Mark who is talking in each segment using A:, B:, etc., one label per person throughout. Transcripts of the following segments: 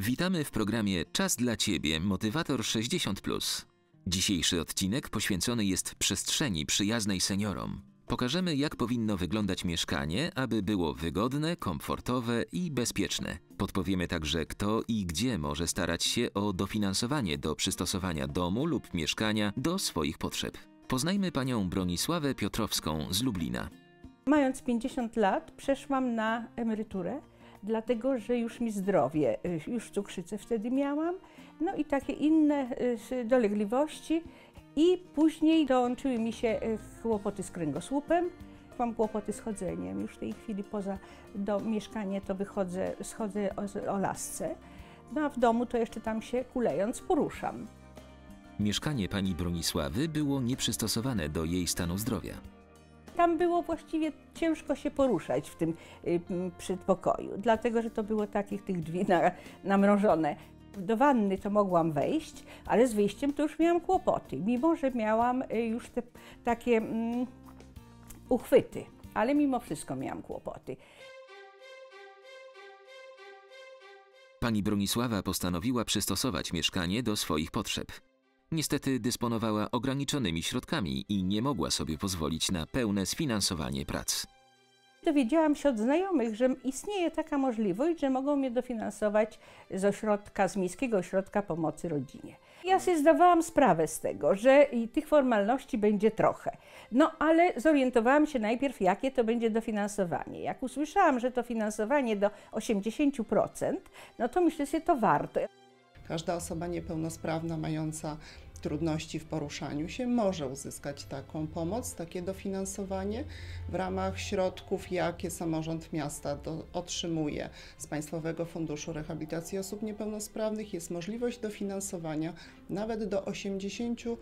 A: Witamy w programie Czas dla Ciebie, Motywator 60. Dzisiejszy odcinek poświęcony jest przestrzeni przyjaznej seniorom. Pokażemy, jak powinno wyglądać mieszkanie, aby było wygodne, komfortowe i bezpieczne. Podpowiemy także, kto i gdzie może starać się o dofinansowanie do przystosowania domu lub mieszkania do swoich potrzeb. Poznajmy panią Bronisławę Piotrowską z Lublina.
B: Mając 50 lat, przeszłam na emeryturę, dlatego że już mi zdrowie, y, już cukrzycę wtedy miałam, no i takie inne y, dolegliwości. I później dołączyły mi się y, kłopoty z kręgosłupem. Mam kłopoty z chodzeniem. Już w tej chwili poza do, mieszkanie to wychodzę, schodzę o, o lasce. No a w domu to jeszcze tam się kulejąc poruszam.
A: Mieszkanie pani Bronisławy było nieprzystosowane do jej stanu zdrowia.
B: Tam było właściwie ciężko się poruszać w tym y, przedpokoju, dlatego że to było takich tych drzwi na, namrożone. Do wanny to mogłam wejść, ale z wyjściem to już miałam kłopoty, mimo że miałam y, już te takie mm, uchwyty, ale mimo wszystko miałam kłopoty.
A: Pani Bronisława postanowiła przystosować mieszkanie do swoich potrzeb. Niestety dysponowała ograniczonymi środkami i nie mogła sobie pozwolić na pełne sfinansowanie prac.
B: Dowiedziałam się od znajomych, że istnieje taka możliwość, że mogą mnie dofinansować z ośrodka, z Miejskiego Ośrodka Pomocy Rodzinie. Ja sobie zdawałam sprawę z tego, że i tych formalności będzie trochę. No ale zorientowałam się najpierw, jakie to będzie dofinansowanie. Jak usłyszałam, że to finansowanie do 80%, no to myślę sobie, to warto.
C: Każda osoba niepełnosprawna mająca trudności w poruszaniu się może uzyskać taką pomoc, takie dofinansowanie w ramach środków, jakie samorząd miasta do, otrzymuje z Państwowego Funduszu Rehabilitacji Osób Niepełnosprawnych. Jest możliwość dofinansowania nawet do 80%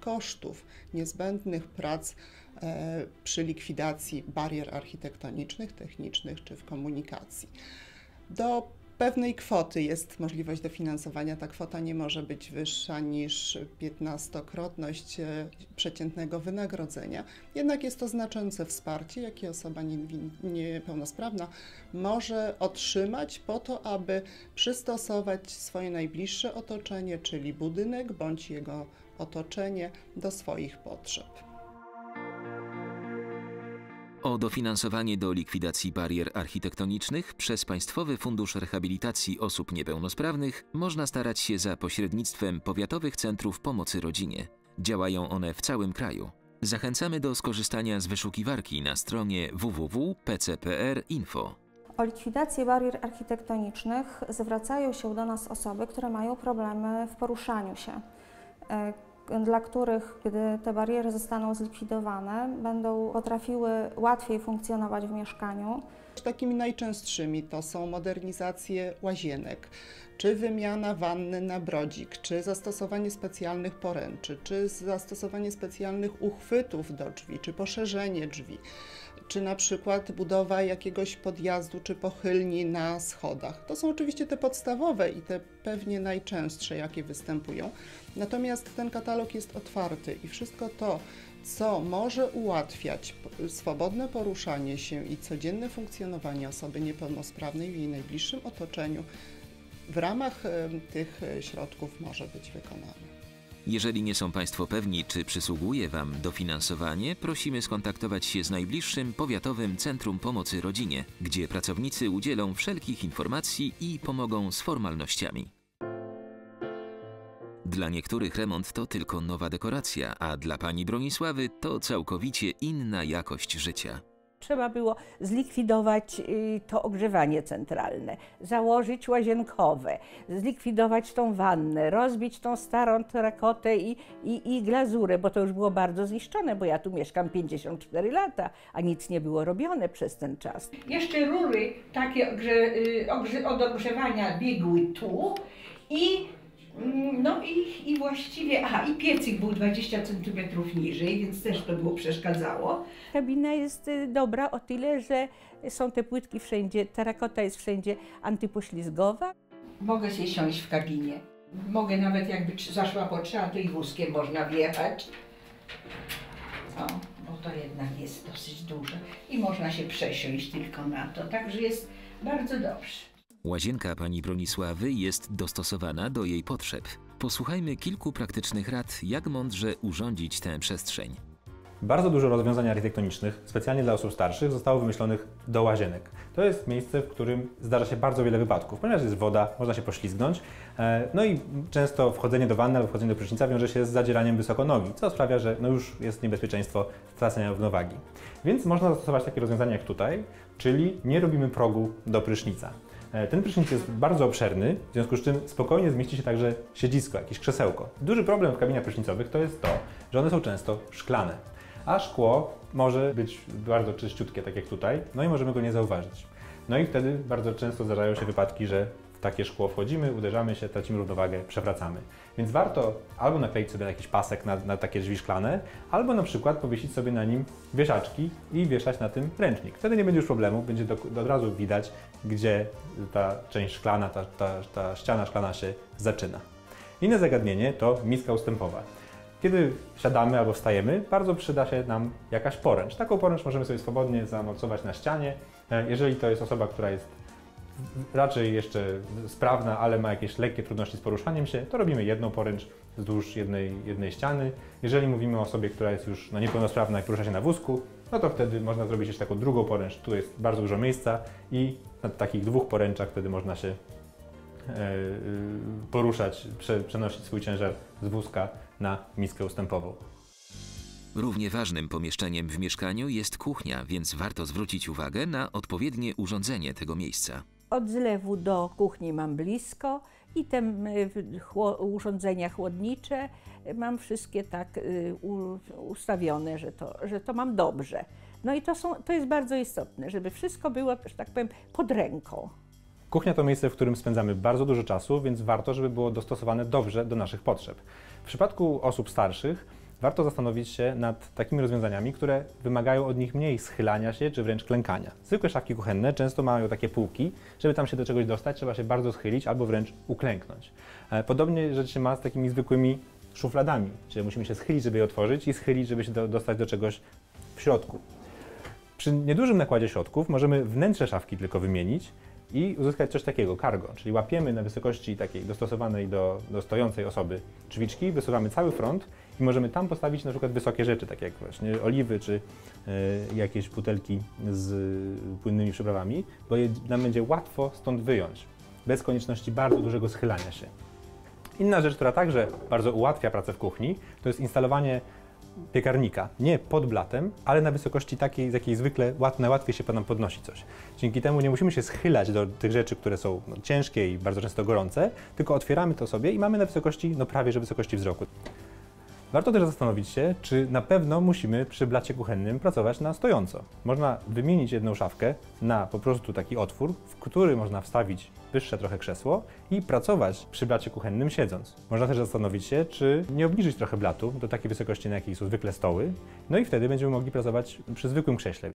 C: kosztów niezbędnych prac e, przy likwidacji barier architektonicznych, technicznych czy w komunikacji. Do pewnej kwoty jest możliwość dofinansowania. Ta kwota nie może być wyższa niż 15-krotność e, przeciętnego wynagrodzenia. Jednak jest to znaczące wsparcie, jakie osoba niepełnosprawna może otrzymać po to, aby przystosować swoje najbliższe otoczenie, czyli budynek bądź jego otoczenie do swoich potrzeb.
A: O dofinansowanie do likwidacji barier architektonicznych przez Państwowy Fundusz Rehabilitacji Osób Niepełnosprawnych można starać się za pośrednictwem powiatowych centrów pomocy rodzinie. Działają one w całym kraju. Zachęcamy do skorzystania z wyszukiwarki na stronie www.pcpr.info.
D: O likwidację barier architektonicznych zwracają się do nas osoby, które mają problemy w poruszaniu się dla których, gdy te bariery zostaną zlikwidowane, będą potrafiły łatwiej funkcjonować w mieszkaniu.
C: Takimi najczęstszymi to są modernizacje łazienek, czy wymiana wanny na brodzik, czy zastosowanie specjalnych poręczy, czy zastosowanie specjalnych uchwytów do drzwi, czy poszerzenie drzwi czy na przykład budowa jakiegoś podjazdu czy pochylni na schodach. To są oczywiście te podstawowe i te pewnie najczęstsze, jakie występują. Natomiast ten katalog jest otwarty i wszystko to, co może ułatwiać swobodne poruszanie się i codzienne funkcjonowanie osoby niepełnosprawnej w jej najbliższym otoczeniu, w ramach tych środków może być wykonane.
A: Jeżeli nie są Państwo pewni, czy przysługuje Wam dofinansowanie, prosimy skontaktować się z najbliższym Powiatowym Centrum Pomocy Rodzinie, gdzie pracownicy udzielą wszelkich informacji i pomogą z formalnościami. Dla niektórych remont to tylko nowa dekoracja, a dla pani Bronisławy to całkowicie inna jakość życia.
B: Trzeba było zlikwidować y, to ogrzewanie centralne, założyć łazienkowe, zlikwidować tą wannę, rozbić tą starą terakotę i, i, i glazurę, bo to już było bardzo zniszczone, bo ja tu mieszkam 54 lata, a nic nie było robione przez ten czas.
E: Jeszcze rury takie ogrze, y, ogrze, od ogrzewania biegły tu i no i, i właściwie, aha, i piecyk był 20 cm niżej, więc też to było przeszkadzało.
B: Kabina jest y, dobra o tyle, że są te płytki wszędzie, terakota jest wszędzie antypoślizgowa.
E: Mogę się siąść w kabinie. Mogę nawet jakby zaszła potrzeba, to i wózkiem można wjechać. O, bo to jednak jest dosyć duże i można się przesiąść tylko na to, także jest bardzo dobrze.
A: Łazienka pani Bronisławy jest dostosowana do jej potrzeb. Posłuchajmy kilku praktycznych rad, jak mądrze urządzić tę przestrzeń.
F: Bardzo dużo rozwiązań architektonicznych specjalnie dla osób starszych zostało wymyślonych do łazienek. To jest miejsce, w którym zdarza się bardzo wiele wypadków, ponieważ jest woda, można się poślizgnąć. e, No i często wchodzenie do wanny albo wchodzenie do prysznica wiąże się z zadzieraniem wysoko nogi, co sprawia, że no już jest niebezpieczeństwo stracenia równowagi. Więc można zastosować takie rozwiązania jak tutaj, czyli nie robimy progu do prysznica. E, Ten prysznic jest bardzo obszerny, w związku z czym spokojnie zmieści się także siedzisko, jakieś krzesełko. Duży problem w kabinach prysznicowych to jest to, że one są często szklane a szkło może być bardzo czyściutkie, tak jak tutaj, no i możemy go nie zauważyć. No i wtedy bardzo często zdarzają się wypadki, że takie szkło wchodzimy, uderzamy się, tracimy równowagę, przewracamy. Więc warto albo nakleić sobie jakiś pasek na, na takie drzwi szklane, albo na przykład powiesić sobie na nim wieszaczki i wieszać na tym ręcznik. Wtedy nie będzie już problemu, będzie do, od razu widać, gdzie ta część szklana, ta, ta, ta ściana szklana się zaczyna. Inne zagadnienie to miska ustępowa. Kiedy siadamy albo wstajemy, bardzo przyda się nam jakaś poręcz. Taką poręcz możemy sobie swobodnie zamocować na ścianie. E, Jeżeli to jest osoba, która jest raczej jeszcze sprawna, ale ma jakieś lekkie trudności z poruszaniem się, to robimy jedną poręcz wzdłuż jednej, jednej ściany. Jeżeli mówimy o osobie, która jest już no, niepełnosprawna i porusza się na wózku, no to wtedy można zrobić jeszcze taką drugą poręcz. Tu jest bardzo dużo miejsca i na takich dwóch poręczach wtedy można się e, y, poruszać, prze, przenosić swój ciężar z wózka na miskę ustępową.
A: Równie ważnym pomieszczeniem w mieszkaniu jest kuchnia, więc warto zwrócić uwagę na odpowiednie urządzenie tego miejsca.
B: Od zlewu do kuchni mam blisko i te chło, urządzenia chłodnicze mam wszystkie tak y, ustawione, że to, że to mam dobrze. No i to, są, to jest bardzo istotne, żeby wszystko było, że tak powiem, pod ręką.
F: Kuchnia to miejsce, w którym spędzamy bardzo dużo czasu, więc warto, żeby było dostosowane dobrze do naszych potrzeb. W przypadku osób starszych warto zastanowić się nad takimi rozwiązaniami, które wymagają od nich mniej schylania się czy wręcz klękania. Zwykłe szafki kuchenne często mają takie półki, żeby tam się do czegoś dostać, trzeba się bardzo schylić albo wręcz uklęknąć. E, Podobnie rzecz się ma z takimi zwykłymi szufladami, czyli musimy się schylić, żeby je otworzyć i schylić, żeby się do, dostać do czegoś w środku. Przy niedużym nakładzie środków możemy wnętrze szafki tylko wymienić i uzyskać coś takiego, cargo, czyli łapiemy na wysokości takiej dostosowanej do, do stojącej osoby drzwiczki, wysuwamy cały front i możemy tam postawić na przykład wysokie rzeczy, takie jak właśnie oliwy czy e, jakieś butelki z płynnymi przyprawami, bo je nam będzie łatwo stąd wyjąć, bez konieczności bardzo dużego schylania się. Inna rzecz, która także bardzo ułatwia pracę w kuchni, to jest instalowanie piekarnika. Nie pod blatem, ale na wysokości takiej, z jakiej zwykle łat, najłatwiej się nam podnosi coś. Dzięki temu nie musimy się schylać do tych rzeczy, które są no, ciężkie i bardzo często gorące, tylko otwieramy to sobie i mamy na wysokości, no prawie że wysokości wzroku. Warto też zastanowić się, czy na pewno musimy przy blacie kuchennym pracować na stojąco. Można wymienić jedną szafkę na po prostu taki otwór, w który można wstawić wyższe trochę krzesło i pracować przy blacie kuchennym siedząc. Można też zastanowić się, czy nie obniżyć trochę blatu do takiej wysokości, na jakiej są zwykle stoły, no i wtedy będziemy mogli pracować przy zwykłym krześle.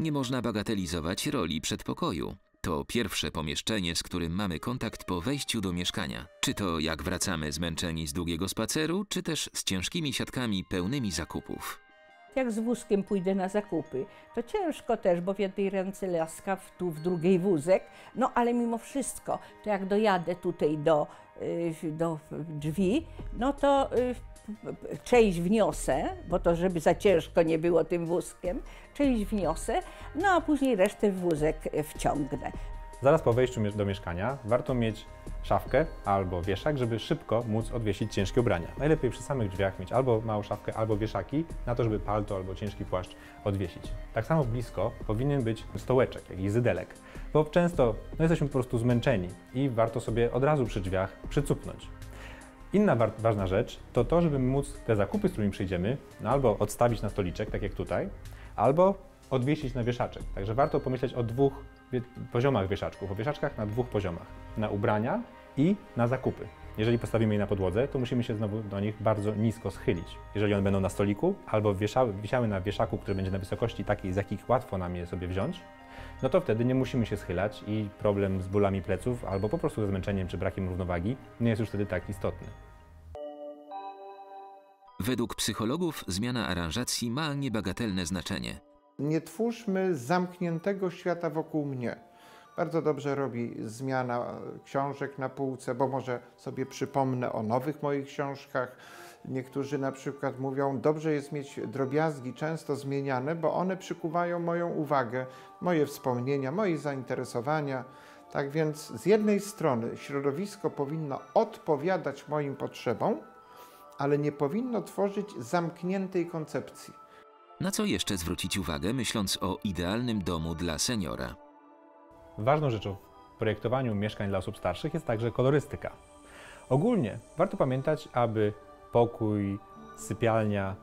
A: Nie można bagatelizować roli przedpokoju. To pierwsze pomieszczenie, z którym mamy kontakt po wejściu do mieszkania. Czy to jak wracamy zmęczeni z długiego spaceru, czy też z ciężkimi siatkami pełnymi zakupów.
B: Jak z wózkiem pójdę na zakupy, to ciężko też, bo w jednej ręce laska, w- tu w drugiej wózek. No ale mimo wszystko, to jak dojadę tutaj do, y, do drzwi, no to y, część wniosę, bo to żeby za ciężko nie było tym wózkiem, część wniosę, no a później resztę w wózek wciągnę.
F: Zaraz po wejściu do mieszkania warto mieć szafkę albo wieszak, żeby szybko móc odwiesić ciężkie ubrania. Najlepiej przy samych drzwiach mieć albo małą szafkę, albo wieszaki, na to, żeby palto albo ciężki płaszcz odwiesić. Tak samo blisko powinien być stołeczek, jakiś zydelek, bo często no, jesteśmy po prostu zmęczeni i warto sobie od razu przy drzwiach przycupnąć. Inna wa- ważna rzecz to to, żeby móc te zakupy, z którymi przyjdziemy, no albo odstawić na stoliczek, tak jak tutaj, albo odwiesić na wieszaczek. Także warto pomyśleć o dwóch poziomach wieszaczków, o wieszaczkach na dwóch poziomach. Na ubrania i na zakupy. Jeżeli postawimy je na podłodze, to musimy się znowu do nich bardzo nisko schylić. Jeżeli one będą na stoliku albo wieszały, wisiały na wieszaku, który będzie na wysokości takiej, z jakich łatwo nam je sobie wziąć, no to wtedy nie musimy się schylać i problem z bólami pleców albo po prostu ze zmęczeniem czy brakiem równowagi nie jest już wtedy tak istotny.
A: Według psychologów zmiana aranżacji ma niebagatelne znaczenie.
G: Nie twórzmy zamkniętego świata wokół mnie. Bardzo dobrze robi zmiana książek na półce, bo może sobie przypomnę o nowych moich książkach. Niektórzy na przykład mówią, dobrze jest mieć drobiazgi często zmieniane, bo one przykuwają moją uwagę, moje wspomnienia, moje zainteresowania. Tak więc z jednej strony środowisko powinno odpowiadać moim potrzebom, ale nie powinno tworzyć zamkniętej koncepcji.
A: Na co jeszcze zwrócić uwagę, myśląc o idealnym domu dla seniora?
F: Ważną rzeczą w projektowaniu mieszkań dla osób starszych jest także kolorystyka. Ogólnie warto pamiętać, aby pokój, sypialnia,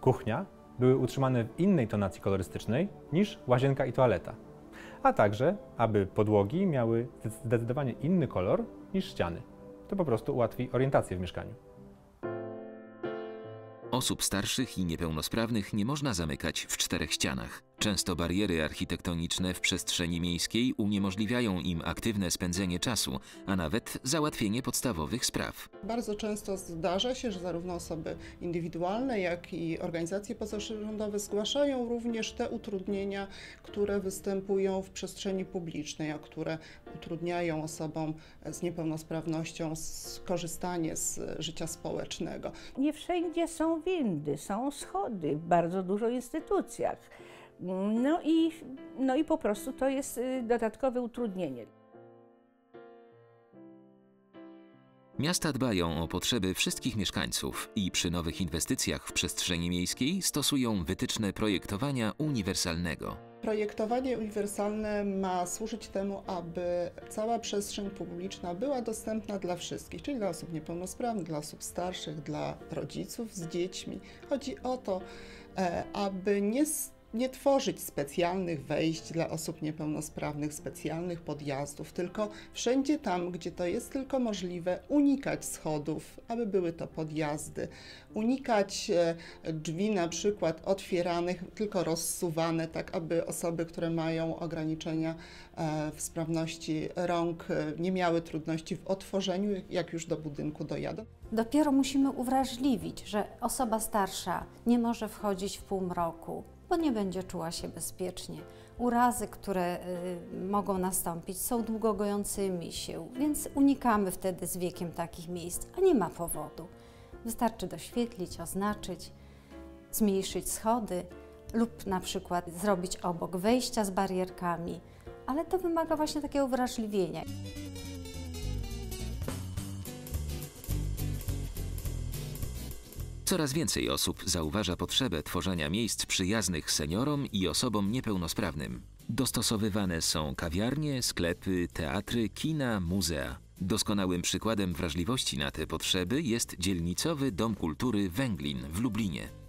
F: kuchnia były utrzymane w innej tonacji kolorystycznej niż łazienka i toaleta, a także aby podłogi miały zdecydowanie inny kolor niż ściany. To po prostu ułatwi orientację w mieszkaniu.
A: Osób starszych i niepełnosprawnych nie można zamykać w czterech ścianach. Często bariery architektoniczne w przestrzeni miejskiej uniemożliwiają im aktywne spędzenie czasu, a nawet załatwienie podstawowych spraw.
C: Bardzo często zdarza się, że zarówno osoby indywidualne, jak i organizacje pozarządowe zgłaszają również te utrudnienia, które występują w przestrzeni publicznej, a które utrudniają osobom z niepełnosprawnością korzystanie z życia społecznego.
B: Nie wszędzie są windy, są schody w bardzo dużo instytucjach. No i, no i po prostu to jest y, dodatkowe utrudnienie.
A: Miasta dbają o potrzeby wszystkich mieszkańców i przy nowych inwestycjach w przestrzeni miejskiej stosują wytyczne projektowania uniwersalnego.
C: Projektowanie uniwersalne ma służyć temu, aby cała przestrzeń publiczna była dostępna dla wszystkich, czyli dla osób niepełnosprawnych, dla osób starszych, dla rodziców z dziećmi. Chodzi o to, e, aby nie nie tworzyć specjalnych wejść dla osób niepełnosprawnych, specjalnych podjazdów, tylko wszędzie tam, gdzie to jest tylko możliwe, unikać schodów, aby były to podjazdy, unikać e, drzwi na przykład otwieranych, tylko rozsuwane, tak aby osoby, które mają ograniczenia e, w sprawności rąk, e, nie miały trudności w otworzeniu, jak już do budynku dojadą.
H: Dopiero musimy uwrażliwić, że osoba starsza nie może wchodzić w półmroku, bo nie będzie czuła się bezpiecznie. Urazy, które y, mogą nastąpić, są długogojącymi się, więc unikamy wtedy z wiekiem takich miejsc, a nie ma powodu. Wystarczy doświetlić, oznaczyć, zmniejszyć schody lub na przykład zrobić obok wejścia z barierkami, ale to wymaga właśnie takiego wrażliwienia.
A: Coraz więcej osób zauważa potrzebę tworzenia miejsc przyjaznych seniorom i osobom niepełnosprawnym. Dostosowywane są kawiarnie, sklepy, teatry, kina, muzea. Doskonałym przykładem wrażliwości na te potrzeby jest dzielnicowy Dom Kultury Węglin w Lublinie.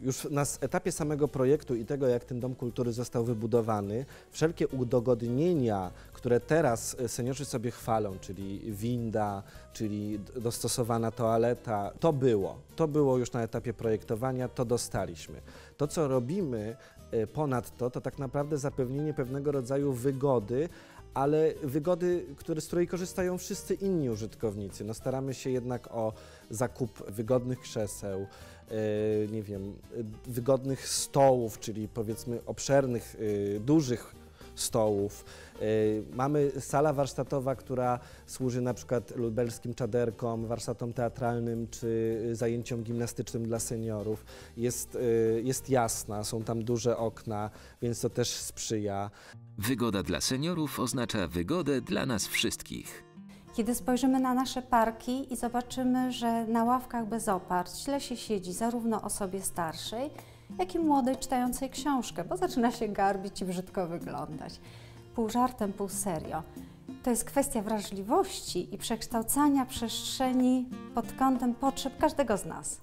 I: Już na etapie samego projektu i tego, jak ten Dom Kultury został wybudowany, wszelkie udogodnienia, które teraz e, seniorzy sobie chwalą, czyli winda, czyli dostosowana toaleta, to było. To było już na etapie projektowania, to dostaliśmy. To, co robimy e, ponadto, to tak naprawdę zapewnienie pewnego rodzaju wygody, ale wygody, które, z której korzystają wszyscy inni użytkownicy. No staramy się jednak o zakup wygodnych krzeseł, e, nie wiem, wygodnych stołów, czyli powiedzmy obszernych, e, dużych stołów. E, mamy sala warsztatowa, która służy na przykład lubelskim czaderkom, warsztatom teatralnym czy zajęciom gimnastycznym dla seniorów. Jest, jest jasna, są tam duże okna, więc to też sprzyja.
A: Wygoda dla seniorów oznacza wygodę dla nas wszystkich.
H: Kiedy spojrzymy na nasze parki i zobaczymy, że na ławkach bez oparć źle się siedzi zarówno osobie starszej, jak i młodej czytającej książkę, bo zaczyna się garbić i brzydko wyglądać. Pół żartem, pół serio. To jest kwestia wrażliwości i przekształcania przestrzeni pod kątem potrzeb każdego z nas.